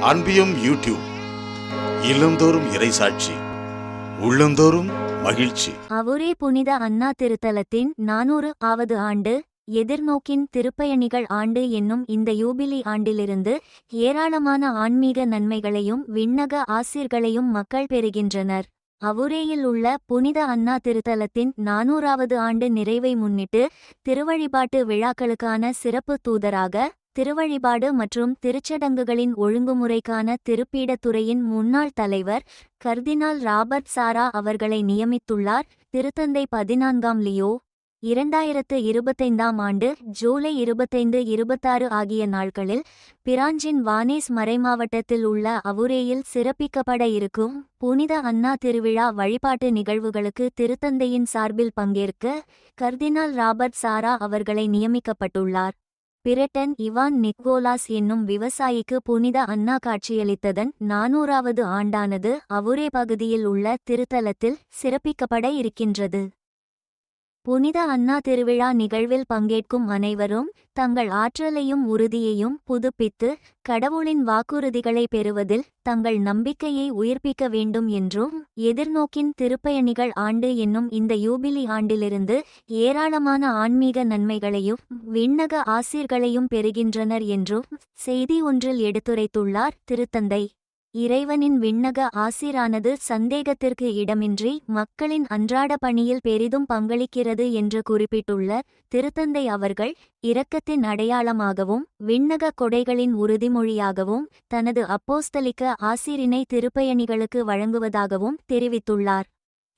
அன்பியும் YouTube இல்லந்தோறும் இறைசாட்சி உள்ளந்தோறும் மகிழ்ச்சி. அவரே புனித அண்ணா திருத்தலத்தின் நானூறு ஆவது ஆண்டு எதிர்நோக்கின் திருப்பயணிகள் ஆண்டு என்னும் இந்த யூபிலி ஆண்டிலிருந்து ஏராளமான ஆன்மீக நன்மைகளையும் விண்ணக ஆசிர்களையும் மக்கள் பெறுகின்றனர். அவுரேயில் உள்ள புனித அண்ணா திருத்தலத்தின் நானூறாவது ஆண்டு நிறைவை முன்னிட்டு திருவழிபாட்டு விழாக்களுக்கான சிறப்பு தூதராக திருவழிபாடு மற்றும் திருச்சடங்குகளின் ஒழுங்குமுறைக்கான திருப்பீடத்துறையின் முன்னாள் தலைவர் கர்தினால் ராபர்ட் சாரா அவர்களை நியமித்துள்ளார். திருத்தந்தை பதினான்காம் லியோ இரண்டாயிரத்து இருபத்தைந்தாம் ஆண்டு ஜூலை இருபத்தைந்து இருபத்தாறு ஆகிய நாட்களில் பிரான்சின் வானேஸ் மறைமாவட்டத்தில் உள்ள அவுரேயில் சிறப்பிக்கப்பட இருக்கும் புனித அண்ணா திருவிழா வழிபாட்டு நிகழ்வுகளுக்கு திருத்தந்தையின் சார்பில் பங்கேற்க கர்தினால் ராபர்ட் சாரா அவர்களை நியமிக்கப்பட்டுள்ளார். பிரெட்டன் இவான் நிக்கோலாஸ் என்னும் விவசாயிக்கு புனித அண்ணா காட்சியளித்ததன் நானூறாவது ஆண்டானது அவுரே பகுதியில் உள்ள திருத்தலத்தில் சிறப்பிக்கப்பட இருக்கின்றது. புனித அண்ணா திருவிழா நிகழ்வில் பங்கேற்கும் அனைவரும் தங்கள் ஆற்றலையும் உறுதியையும் புதுப்பித்து கடவுளின் வாக்குறுதிகளை பெறுவதில் தங்கள் நம்பிக்கையை உயிர்ப்பிக்க வேண்டும் என்றும் எதிர்நோக்கின் திருப்பயணிகள் ஆண்டு என்னும் இந்த யூபிலி ஆண்டிலிருந்து ஏராளமான ஆன்மீக நன்மைகளையும் விண்ணக ஆசிர்களையும் பெறுகின்றனர் என்றும் செய்தி ஒன்றில் எடுத்துரைத்துள்ளார் திருத்தந்தை. இறைவனின் விண்ணக ஆசிரானது சந்தேகத்திற்கு இடமின்றி மக்களின் அன்றாட பணியில் பெரிதும் பங்களிக்கிறது என்று குறிப்பிட்டுள்ள திருத்தந்தை அவர்கள் இரக்கத்தின் அடையாளமாகவும் விண்ணக கொடைகளின் உறுதிமொழியாகவும் தனது அப்போஸ்தலிக்க ஆசிரினை திருப்பயணிகளுக்கு வழங்குவதாகவும் தெரிவித்துள்ளார்.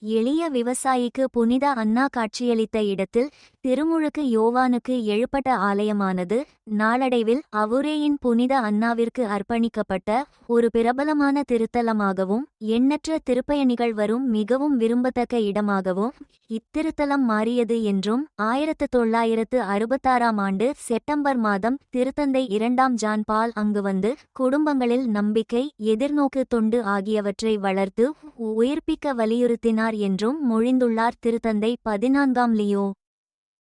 எளிய விவசாயிக்கு புனித அண்ணா காட்சியளித்த இடத்தில் திருமுழுக்கு யோவானுக்கு எழுப்பட்ட ஆலயமானது நாளடைவில் அவுரேயின் புனித அண்ணாவிற்கு அர்ப்பணிக்கப்பட்ட ஒரு பிரபலமான திருத்தலமாகவும் எண்ணற்ற திருப்பயணிகள் வரும் மிகவும் விரும்பத்தக்க இடமாகவும் இத்திருத்தலம் மாறியது என்றும் ஆயிரத்து தொள்ளாயிரத்து அறுபத்தாறாம் ஆண்டு செப்டம்பர் மாதம் திருத்தந்தை இரண்டாம் ஜான் பால் அங்கு வந்து குடும்பங்களில் நம்பிக்கை எதிர்நோக்கு தொண்டு ஆகியவற்றை வளர்த்து உயிர்ப்பிக்க வலியுறுத்தினார் என்றும் மொழிந்துள்ளார் திருத்தந்தை பதினான்காம் லியோ.